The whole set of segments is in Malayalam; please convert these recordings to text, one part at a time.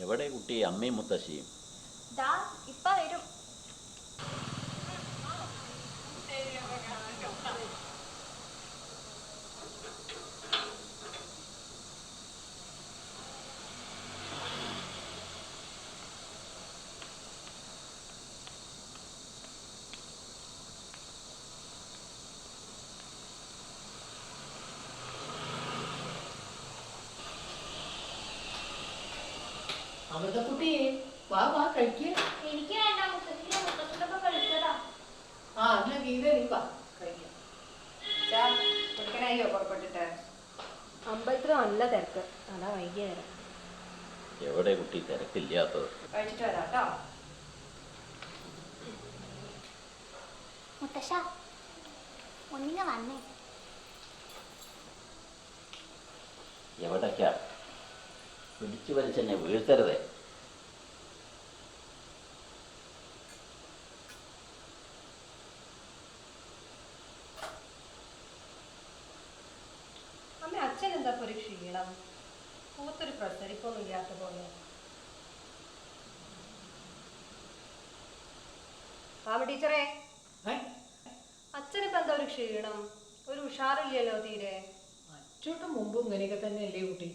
എവിടെ കുട്ടി? അമ്മയും മുത്തശ്ശിയും. ഇപ്പ വരും അമൃതക്കുട്ടി വാ വാ കഴിക്ക് എനിക്ക് വേണ്ട മുത്തശ്ശിനെ മുത്തശ്ശിനൊപ്പം കഴിച്ചതാ ആ എന്നാ ഗീത നീ വാ കഴിക്കാം കൊടുക്കണയ്യോ പുറപ്പെട്ടിട്ട് അമ്പലത്തിൽ നല്ല തിരക്ക് അതാ വൈകിയ വരാം എവിടെ കുട്ടി തിരക്കില്ലാത്തത്. കഴിച്ചിട്ട് വരാം കേട്ടോ. മുത്തശ്ശ ഒന്നിങ്ങ വന്നേ. എവിടേക്കാ പിടിച്ചു വലിച്ചെന്നെ വീഴ്ത്തരുതേ അമ്മ അച്ഛൻ എന്താ ഒരു ക്ഷീണം മുഖത്തൊരു പ്രസരിപ്പൊന്നും ഇല്ലാത്ത പോലെ പാമ ടീച്ചറേ? അച്ഛനിപ്പോ എന്താ ഒരു ക്ഷീണം? ഒരു ഉഷാറില്ലല്ലോ തീരെ. അച്ചോട്ട് മുമ്പും ഇങ്ങനെയൊക്കെ തന്നെയല്ലേ കുട്ടി.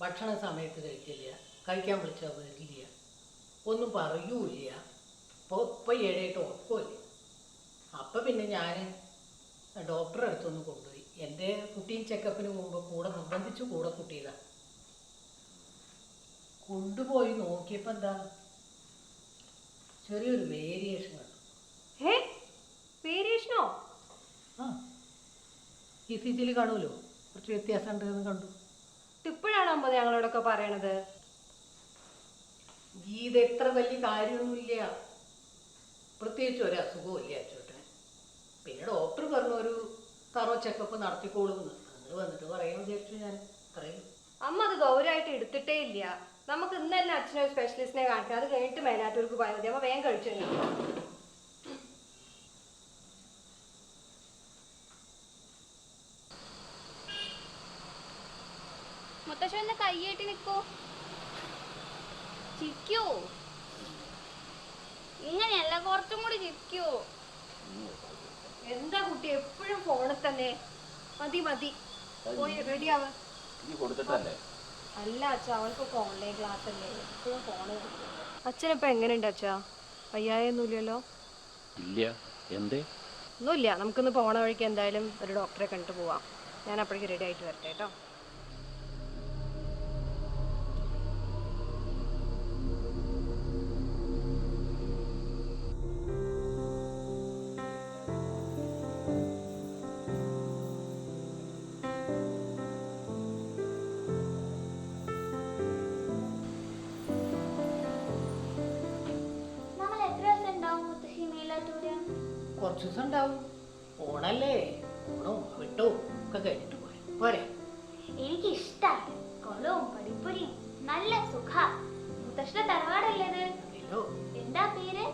ഭക്ഷണ സമയത്ത് കഴിക്കില്ല. കഴിക്കാൻ വിളിച്ചാൽ വരില്ല. ഒന്നും പറയൂല ഇപ്പോൾ ഇപ്പൊ ഏഴായിട്ട് ഉറക്കമില്ല. അപ്പം പിന്നെ ഞാൻ ഡോക്ടറെ അടുത്തൊന്ന് കൊണ്ടുപോയി. എന്റെ കുട്ടിയും ചെക്കപ്പിന് മുമ്പ് കൂടെ നിർബന്ധിച്ച് കൂടെ കുട്ടിയതാ. കൊണ്ടുപോയി നോക്കിയപ്പോൾ എന്താ? ചെറിയൊരു വേരിയേഷൻ കണ്ടു. ഹേ വേരിയേഷനോ ആ ഇ സി ജിയിൽ കാണുമല്ലോ. കുറച്ച് വ്യത്യാസം ഉണ്ടെന്ന് കണ്ടു. ഇപ്പോഴാണ് അമ്പത് ഞങ്ങളോടൊക്കെ പറയണത്. ഗീത എത്ര വലിയ കാര്യമൊന്നുമില്ല. പ്രത്യേകിച്ച് ഒരു അസുഖവും ഇല്ല അച്ചോട്ടന്. പിന്നെ ഡോക്ടർ പറഞ്ഞു ഒരു തറോ ചെക്കപ്പ് നടത്തിക്കോളും എന്ന് നിങ്ങൾ വന്നിട്ട് പറയാൻ വിചാരിച്ചു ഞാൻ. അത്രയും അമ്മ അത് ഗൗരവമായിട്ട് എടുത്തിട്ടേ ഇല്ല. നമുക്ക് ഇന്ന് തന്നെ അച്ഛനെ സ്പെഷ്യലിസ്റ്റിനെ കാണിക്കാം. അത് കഴിഞ്ഞിട്ട് മേലാറ്റൂർക്ക് പോയാൽ മതി. അമ്മ വേഗം കഴിച്ചു കഴിഞ്ഞു? മുത്തശ്ശ എന്നെ കൈയ്യേട്ടി നിക്കോ. ചിരിക്കോ. ഇങ്ങനെയല്ല കുറച്ചും കൂടി ചിരിക്കോ. എന്താ കുട്ടി എപ്പോഴും ഫോണിൽ തന്നെ? മതി മതി. പോയി റെഡി ആവാ അല്ല അച്ഛ അവൾക്കൊക്കെ ഓൺലൈൻ ക്ലാസ് അല്ലേ? എപ്പോഴും ഫോണ് അച്ഛനിപ്പോ എങ്ങനെയുണ്ട് അച്ഛാ? വയ്യായൊന്നുമില്ലല്ലോ? ഇല്ല. എന്തേ? ഒന്നുമില്ല. നമുക്കിന്ന് പോണ വഴിക്ക് എന്തായാലും ഒരു ഡോക്ടറെ കണ്ടിട്ട് പോവാം. ഞാൻ അപ്പോഴേക്ക് റെഡി ആയിട്ട് വരട്ടെ കേട്ടോ. കുറച്ച് ദിവസം ഉണ്ടാവും ഓണല്ലേ? ഓണവും വിട്ടവും ഒക്കെ കഴിഞ്ഞിട്ട് പോരെ. പോരെ. എനിക്ക് കൊളവും പഠിപ്പുരിയും നല്ല സുഖ. മുത്തശ്ശിയുടെ തറവാടല്ലേ ഇത് എന്താ പേര്?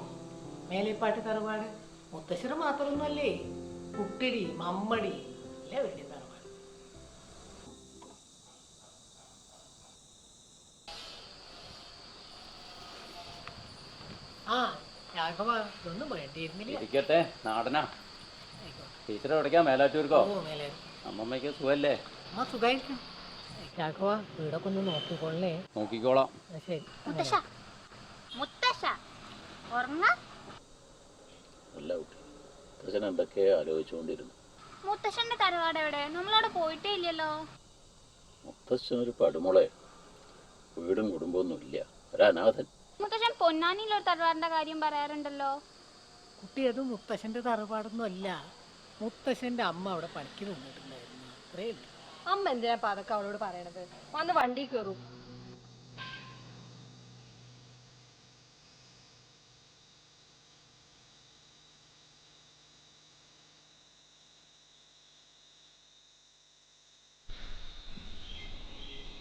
മേലെപ്പാട്ട് തറവാട്. മുത്തശ്ശിറ മാത്രമൊന്നുമല്ലേ കുട്ടിടി മമ്മടി എല്ലാവരുടെയും തറവാട് ആ രാഘവ ഇതൊന്നും വേണ്ടിയിരുന്നില്ല ഇരിക്കട്ടെ നാടനാ. ടീച്ചറെ എവിടേക്കാ മേലാറ്റൂർക്കോ? അമ്മമ്മയ്ക്ക് സുഖല്ലേ? രാഘവ വീടൊക്കെ ഒന്ന് നോക്കിക്കൊള്ളേ നോക്കിക്കോളാം. ശരി. അല്ല മുത്തശ്ശൻ എന്തൊക്കെ ആലോചിച്ചുകൊണ്ടിരുന്നു. മുത്തശ്ശന്റെ തറവാട് എവിടെ? നമ്മളവിടെ പോയിട്ടേ ഇല്ലല്ലോ. മുത്തശ്ശനൊരു പടുമുളെ വീടും കുടുംബമൊന്നും ഇല്ല ഒരു അനാഥൻ മുത്തശ്ശൻ പൊന്നാനിയിലൊരു തറവാടിന്റെ കാര്യം പറയാറുണ്ടല്ലോ. കുട്ടി അത് മുത്തശ്ശന്റെ തറവാടൊന്നും അല്ല. മുത്തശ്ശന്റെ അമ്മ അവിടെ പണിക്ക് നിന്നിട്ടുണ്ടായിരുന്നു. അത്രേ അമ്മ എന്തിനാ ഇപ്പൊ അതൊക്കെ അവളോട് പറയണത്? വന്ന് വണ്ടി കയറും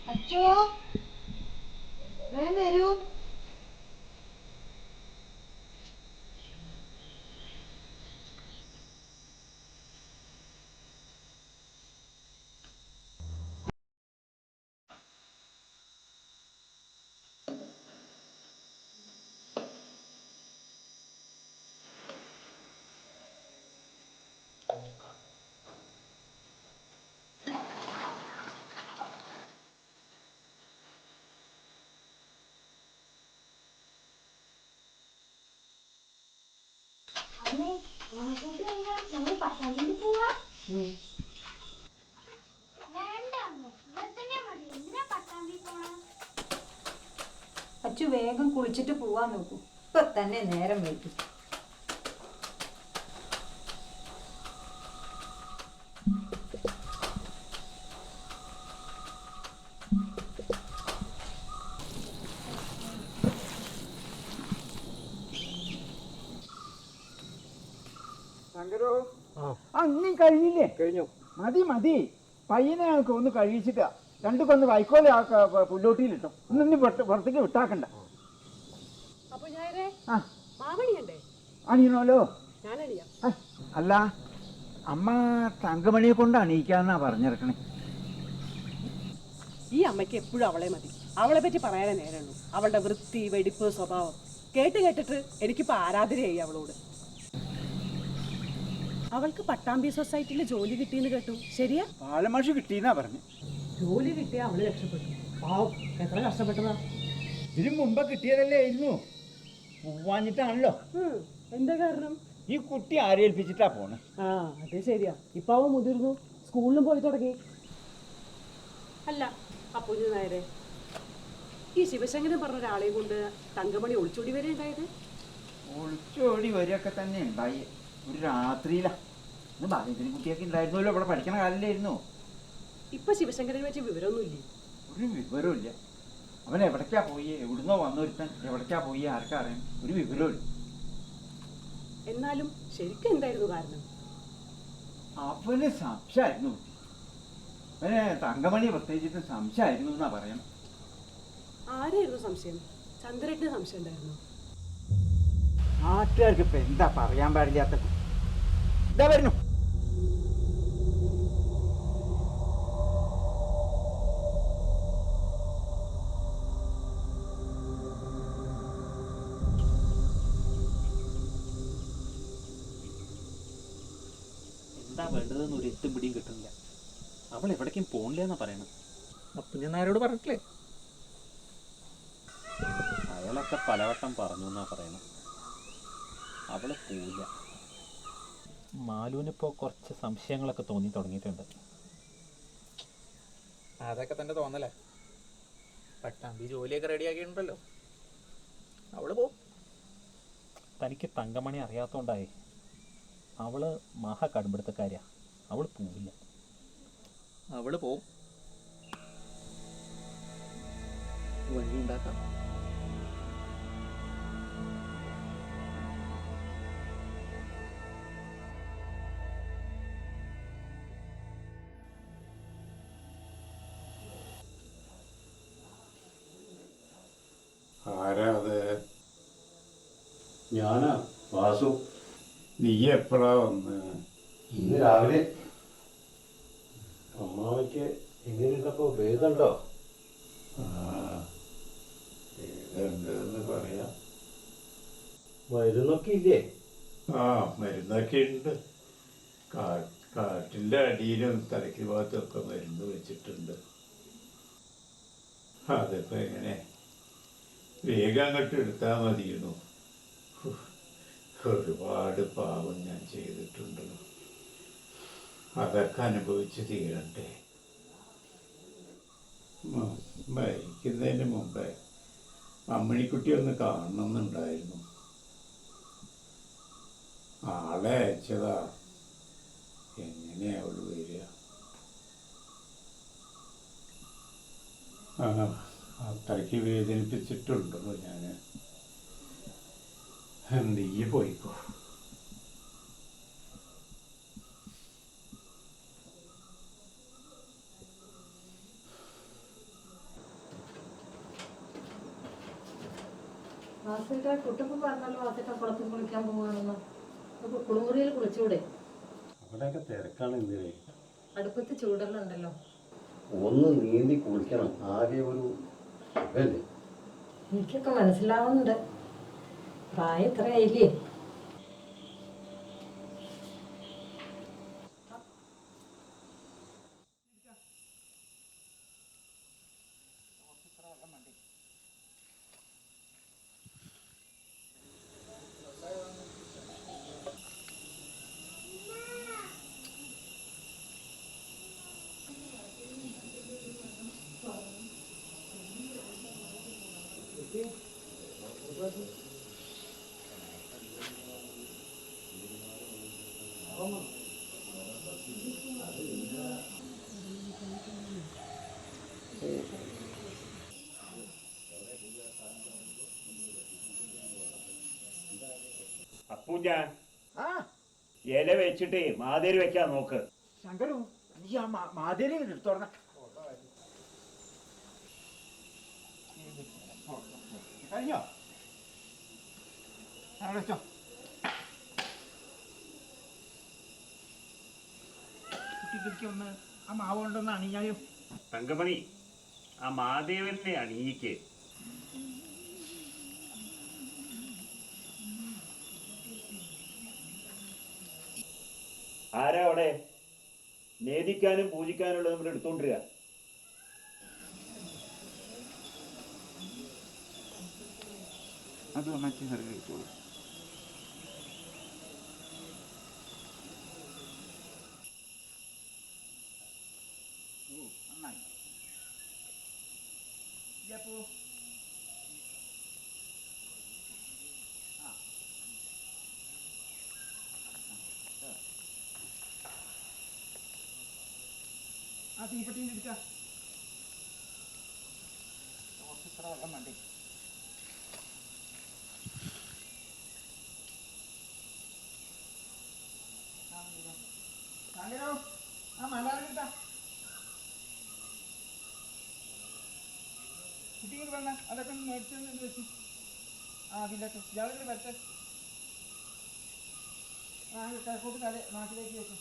അച്ചോ വേഗം വരൂ. അച്ചു വേഗം കുളിച്ചിട്ട് പോവാൻ നോക്കൂ. ഇപ്പൊ തന്നെ നേരം വൈകി. കഴിഞ്ഞില്ലേ കഴിഞ്ഞു? മതി മതി. പയ്യനെ ഞങ്ങൾക്ക് ഒന്ന് കഴിച്ചിട്ട് രണ്ടു കൊന്ന് വൈക്കോല പുല്ലോട്ടിയിലിട്ടോ. ഒന്ന് നീ പുറത്ത് പുറത്തേക്ക് വിട്ടാക്കണ്ട. അണിയണോലോ അല്ല അമ്മ തങ്കമണിയെ കൊണ്ട് അണിയിക്കാന്നാ പറഞ്ഞിറക്കണേ. ഈ അമ്മയ്ക്ക് എപ്പോഴും അവളെ മതി. അവളെ പറ്റി പറയാനേ നേരമുള്ളൂ. അവളുടെ വൃത്തി വെടിപ്പ് സ്വഭാവം കേട്ട് കേട്ടിട്ട് എനിക്കിപ്പോ ആരാധനയായി അവളോട്. അവൾക്ക് പട്ടാമ്പി സൊസൈറ്റിയിൽ ജോലി കിട്ടിയെന്ന് കേട്ടു. ശരിയാ? പാലമാഷ് കിട്ടിയെന്നാ പറഞ്ഞു. ജോലി കിട്ടിയ അവൾ രക്ഷപ്പെട്ടു. പാവം എത്ര കഷ്ടപ്പെട്ടതാ. ഇതിനു മുമ്പ് കിട്ടിയതല്ലേ ആയിരുന്നു പോവാഞ്ഞിട്ടാണല്ലോ. എന്താ കാരണം? ഈ കുട്ടി ആരെ ഏൽപ്പിച്ചിട്ടാ പോണേ? ആ അത് ശരിയാ. ഇപ്പൊ അവൻ മുതിർന്നു. സ്കൂളിലും പോയി തുടങ്ങി. അല്ല അപ്പൊ നേരെ ഈ ശിവശങ്കരൻ പറഞ്ഞ ഒരാളെ കൊണ്ട് തങ്കമണി ഒളിച്ചോടി വരെ ഉണ്ടായത് ഒളിച്ചോടി വരെയൊക്കെ തന്നെ ഉണ്ടായി. ഒരു രാത്രിയിലാ. ഇന്ന് ബാലേന്ദ്രൻ കുട്ടിയൊക്കെ ഉണ്ടായിരുന്നല്ലോ ഇവിടെ പഠിക്കണ കാലിലായിരുന്നു ഇപ്പൊ ശിവശങ്കരനെ വെച്ച് വിവരമൊന്നുമില്ലേ? ഒരു വിവരമില്ല അവൻ എവിടേക്കാ പോയി? എവിടുന്നോ വന്നൊരുത്തൻ എവിടേക്കാ പോയി? ആർക്കാ അറിയാം. ഒരു വിവരമില്ല എന്നാലും ശരിക്കും എന്തായിരുന്നു കാരണം? അവന് സംശയമായിരുന്നു. അവന് തങ്കമണി പ്രത്യേകിച്ചിട്ട് സംശയമായിരുന്നു എന്നാ പറയണം. ആരായിരുന്നു സംശയം? ചന്ദ്രേട്ടന് സംശയം ഉണ്ടായിരുന്നു? നാട്ടുകാർക്ക് ഇപ്പൊ എന്താ പറയാൻ പാടില്ലാത്ത ഇതാ വരുന്നു. എന്താ വേണ്ടതെന്ന് ഒരു എത്തും പിടിയും കിട്ടുന്നില്ല. അവൾ എവിടേക്കും പോണില്ല എന്നാ പറയണത് അപ്പൊ ഞാൻ ആരോട് പറഞ്ഞിട്ടില്ലേ? അയാളൊക്കെ പലവട്ടം പറഞ്ഞു എന്നാ പറയണത് അവൾ പോവില്ല. മാലുവിനിപ്പോ കുറച്ച് സംശയങ്ങളൊക്കെ തോന്നി തുടങ്ങിയിട്ടുണ്ട്. അതൊക്കെ തന്നെ തോന്നലേ പട്ടാമ്പി ജോലിയൊക്കെ റെഡിയാക്കിയിട്ടുണ്ടല്ലോ അവൾ പോ. തനിക്ക് തങ്കമണി അറിയാത്തോണ്ടായി. അവൾ മഹാ കടുംപിടുത്തക്കാരിയാ. അവൾ പോവില്ല. അവൾ പോവും. വഴി ഉണ്ടാക്കാം ഞാനാ വാസു. നീ എപ്പോഴാ വന്ന്? ഇന്ന് രാവിലെ. അമ്മാവയ്ക്ക് എങ്ങനെയുണ്ടപ്പോ? ഭേദമുണ്ടോ? ആ പറയാ. മരുന്നൊക്കെ ഇല്ലേ? ആ മരുന്നൊക്കെ ഉണ്ട്. കാ കാട്ടിന്റെ അടിയിലും തലയ്ക്ക് ഭാഗത്തൊക്കെ മരുന്ന് വെച്ചിട്ടുണ്ട്. അതിപ്പോ എങ്ങനെ? വേഗം അങ്ങോട്ട് എടുത്താൽ മതിയിരുന്നു ഹു, ഒരുപാട് പാപം ഞാൻ ചെയ്തിട്ടുണ്ട്. അതൊക്കെ അനുഭവിച്ച് തീരട്ടെ. മരിക്കുന്നതിന് മുമ്പേ അമ്മണിക്കുട്ടി ഒന്ന് കാണണമെന്നുണ്ടായിരുന്നു ആളെ അയച്ചതാ. എങ്ങനെയാ അവൾ വരിക? ആ അത്രയ്ക്ക് വേദനിപ്പിച്ചിട്ടുണ്ടോ ഞാൻ കുട്ടപ്പ് പറഞ്ഞല്ലോ കുളത്തിൽ കുളിക്കാൻ പോവാണെന്ന്. അപ്പൊ കുളിമുറിയിൽ കുളിച്ചൂടെ? അവിടെയൊക്കെ തിരക്കാണ് എന്തിനേ അടുപ്പത്ത് ചൂടെല്ലാം ഉണ്ടല്ലോ ഒന്ന് നീന്തി കുളിക്കണം. ആകെ ഒരു എനിക്കൊക്കെ മനസ്സിലാവുന്നുണ്ട്. പ്രായം ഇത്രയായില്ലേ കുഞ്ഞ ആ. ഇല വെച്ചിട്ട് മാതേരി വെക്കാൻ നോക്ക്. ശങ്കരു നീ ആ മാതിരി എടുത്തോടണം കഴിഞ്ഞോ? വെച്ചോ. കുട്ടിക്ക് ഒന്ന് ആ മാവ് കൊണ്ടൊന്ന് അണിഞ്ഞായോ? തങ്കമണി ആ മാദേവനെ അണിയിക്ക് ആരാ അവിടെ നേദിക്കാനും പൂജിക്കാനുള്ളത് നമ്മൾ എടുത്തോണ്ടിരിക അത് മറ്റേ കഴിച്ചോളൂ തീപ്പെട്ടിന്റെ എടുക്കാം കുറച്ച് ഇത്ര ആ മലയാളം അതൊക്കെ ഒന്ന് വെച്ചു. ആ അതിലൊക്കെ ഇയാളൊക്കെ പറ്റ ആ കിഴക്കോട്ട് നാട്ടിലേക്ക് വെച്ചു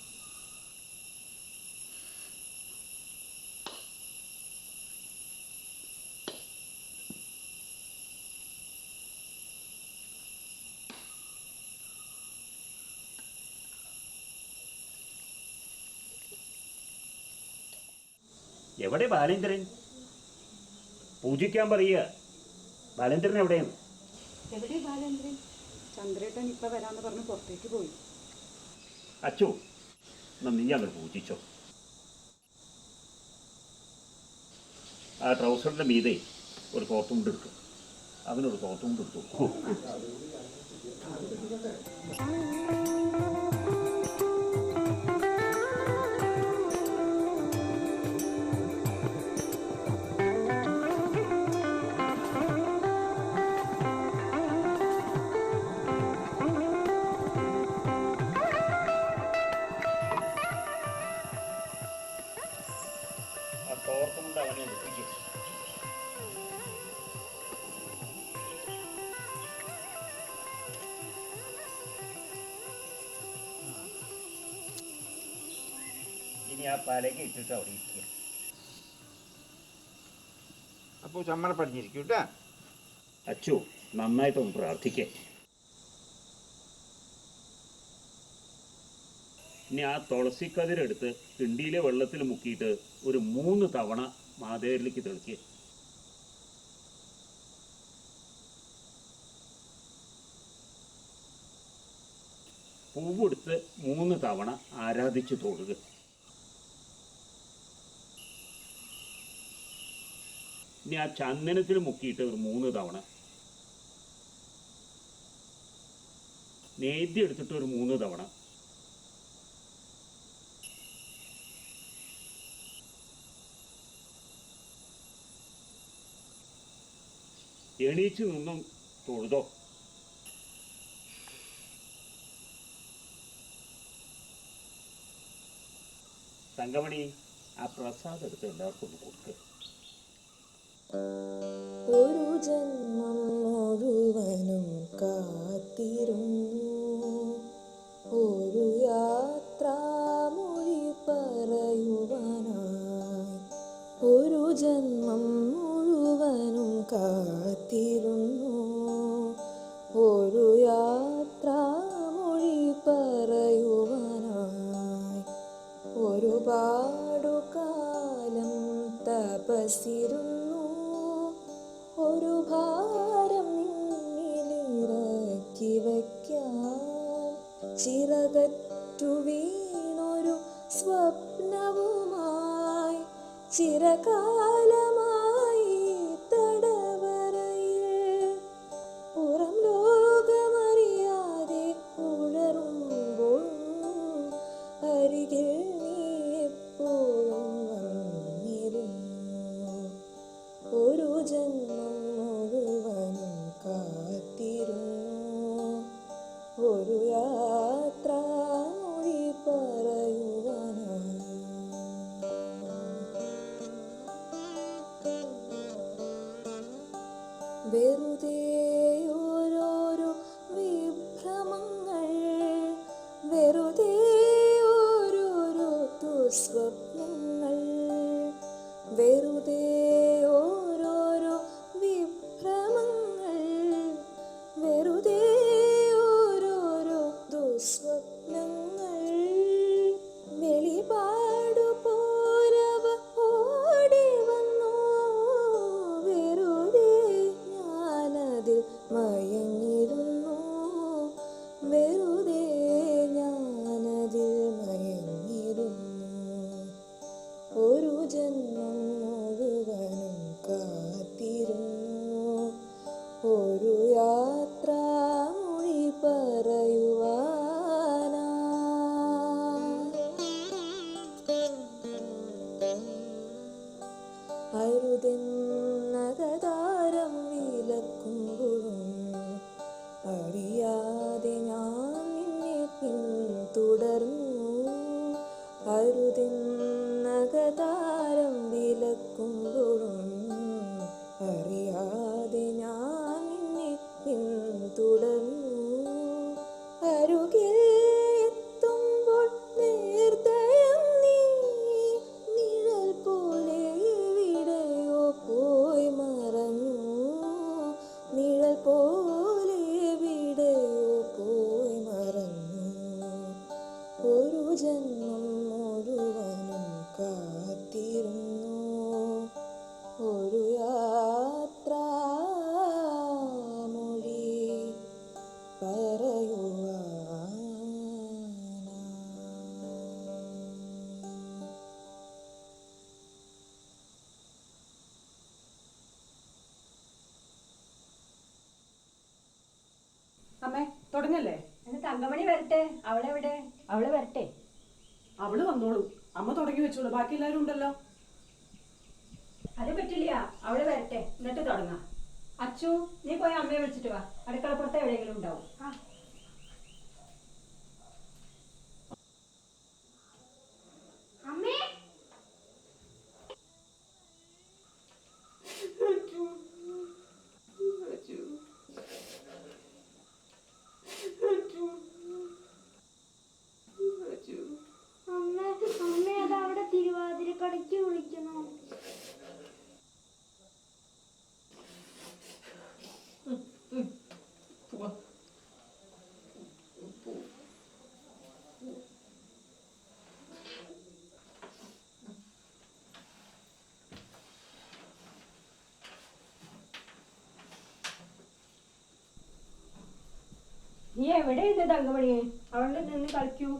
എവിടെ ബാലേന്ദ്രൻ? പൂജിക്കാൻ പറയുക. ബാലേന്ദ്രൻ എവിടെയാണ്? എവിടെ ബാലേന്ദ്രൻ? ചന്ദ്രേട്ടൻ ഇപ്പൊ വരാന്ന് പറഞ്ഞ് പുറത്തേക്ക് പോയി. അച്ചു എന്നാ നീ അങ്ങോട്ട് പൂജിച്ചോ. ആ ട്രൗസറിന്റെ മീതെ ഒരു തോർത്തുമുണ്ട് എടുക്കും. അവനൊരു തോർത്തുമുണ്ട് എടുത്തു. ഇനി ഇട്ടിട്ട് അവിടെ ഇരിക്കുക. അപ്പോൾ ചമ്മറ പഠിച്ചിരിക്കും കേട്ടാ അച്ചു നന്നായിട്ടൊന്ന് പ്രാർത്ഥിക്കേ. ഇനി ആ തുളസി കതിരെടുത്ത് കിണ്ടിയിലെ വെള്ളത്തിൽ മുക്കിയിട്ട് ഒരു മൂന്ന് തവണ മാതേരിലേക്ക് തെളിക്കുക പൂവെടുത്ത് മൂന്ന് തവണ ആരാധിച്ചു തൊടുക ഇനി ആ ചന്ദനത്തിൽ മുക്കിയിട്ട് ഒരു മൂന്ന് തവണ. നേദ്യം എടുത്തിട്ട് ഒരു മൂന്ന് തവണ. എണീച്ച് നിന്നും തൊഴുതോ. തങ്കമണി ആ പ്രസാദം എടുത്ത് എല്ലാവർക്കും കൊടുക്കുക 오로전 അരികിൽ നീ ആവശ്യമുള്ളൂ ബാക്കി എല്ലാവരും ഉണ്ടല്ലോ? അത് പറ്റില്ല. അവൾ വരട്ടെ. എന്നിട്ട് തുടങ്ങാം. അച്ചു നീ പോയി അമ്മയെ വിളിച്ചിട്ട് വാ. അടുക്കള എവിടെ ഇത് തങ്കമണിയെ? അവളുടെ നിന്ന് കളിക്കൂ.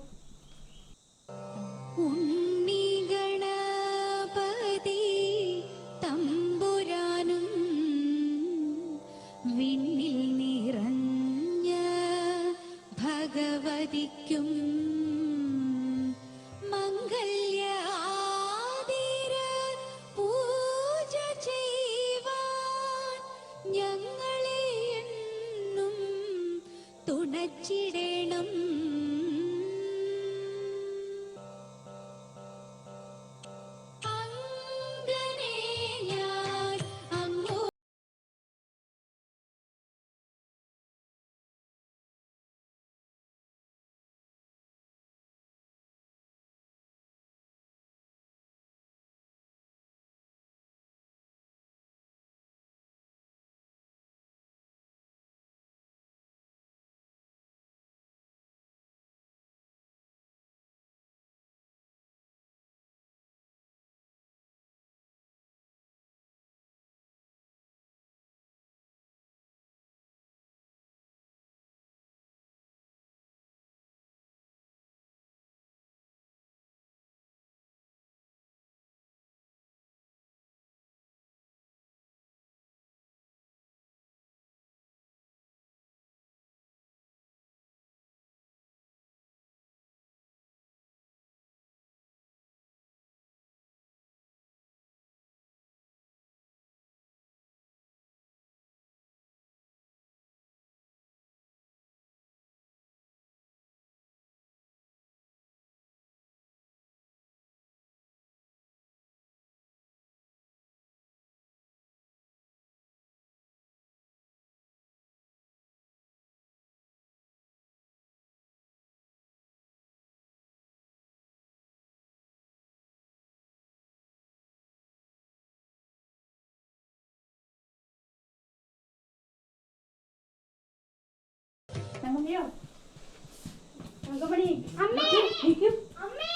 അമ്മേ!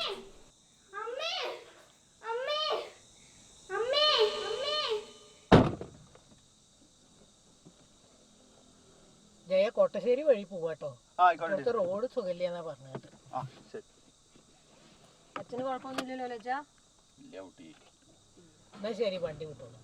ജയ കോട്ടശ്ശേരി വഴി പോവാട്ടോ ഇവിടുത്തെ റോഡ് സുഖമില്ലെന്നാ കേട്ടോ. അച്ഛന് കുഴപ്പമൊന്നുമില്ലല്ലോ ലജ്ജ? എന്നാ ശരി വണ്ടി വിട്ടോളൂ.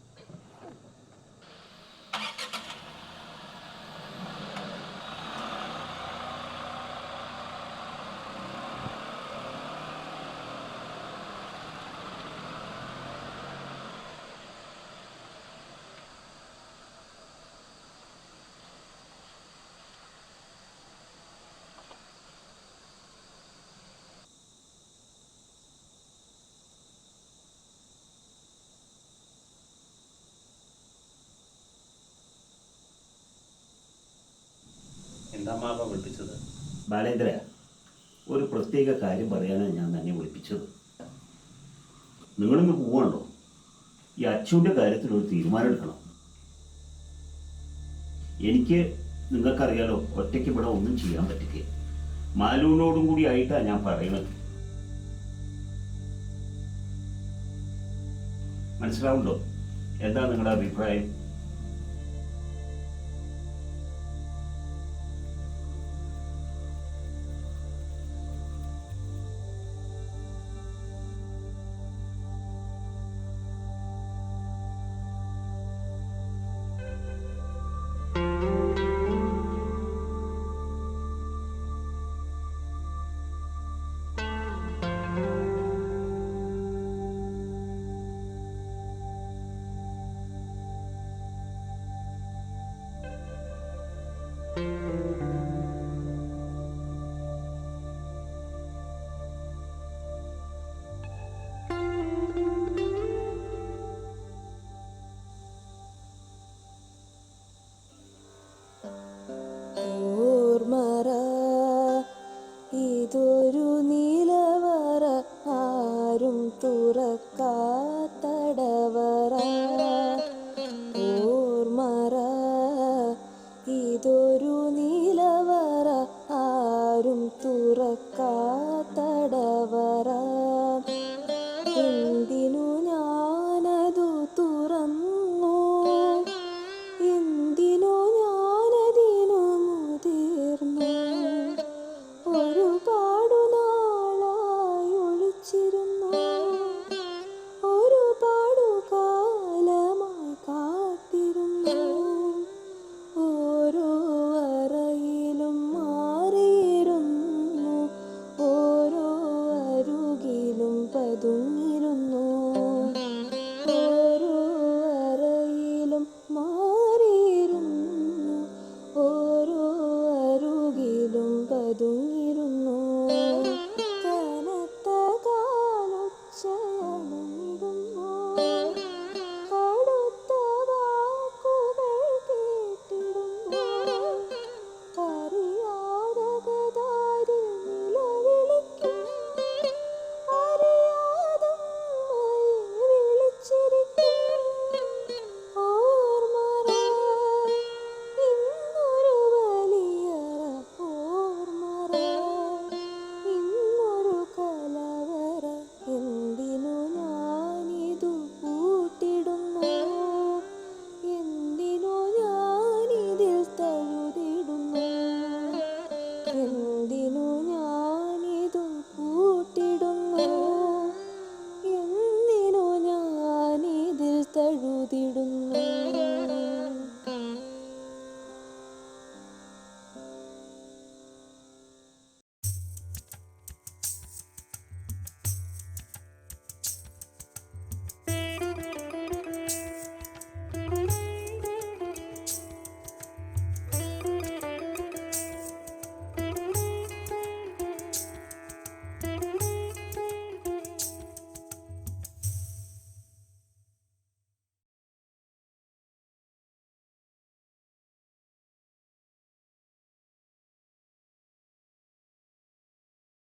എന്താ മാപ്പ വിളിപ്പിച്ചത്? ബാലേന്ദ്ര ഒരു പ്രത്യേക കാര്യം പറയാനാണ് ഞാൻ തന്നെ വിളിപ്പിച്ചത്. നിങ്ങളിങ്ങ് പോവാണല്ലോ ഈ അച്ഛന്റെ കാര്യത്തിൽ ഒരു തീരുമാനം എടുക്കണം. എനിക്ക് നിങ്ങൾക്കറിയാലോ ഒറ്റയ്ക്ക് ഇവിടെ ഒന്നും ചെയ്യാൻ പറ്റില്ല. മാലുവിനോടും കൂടി ആയിട്ടാണ് ഞാൻ പറയുന്നത് മനസ്സിലാവുണ്ടോ? എന്താ നിങ്ങളുടെ അഭിപ്രായം?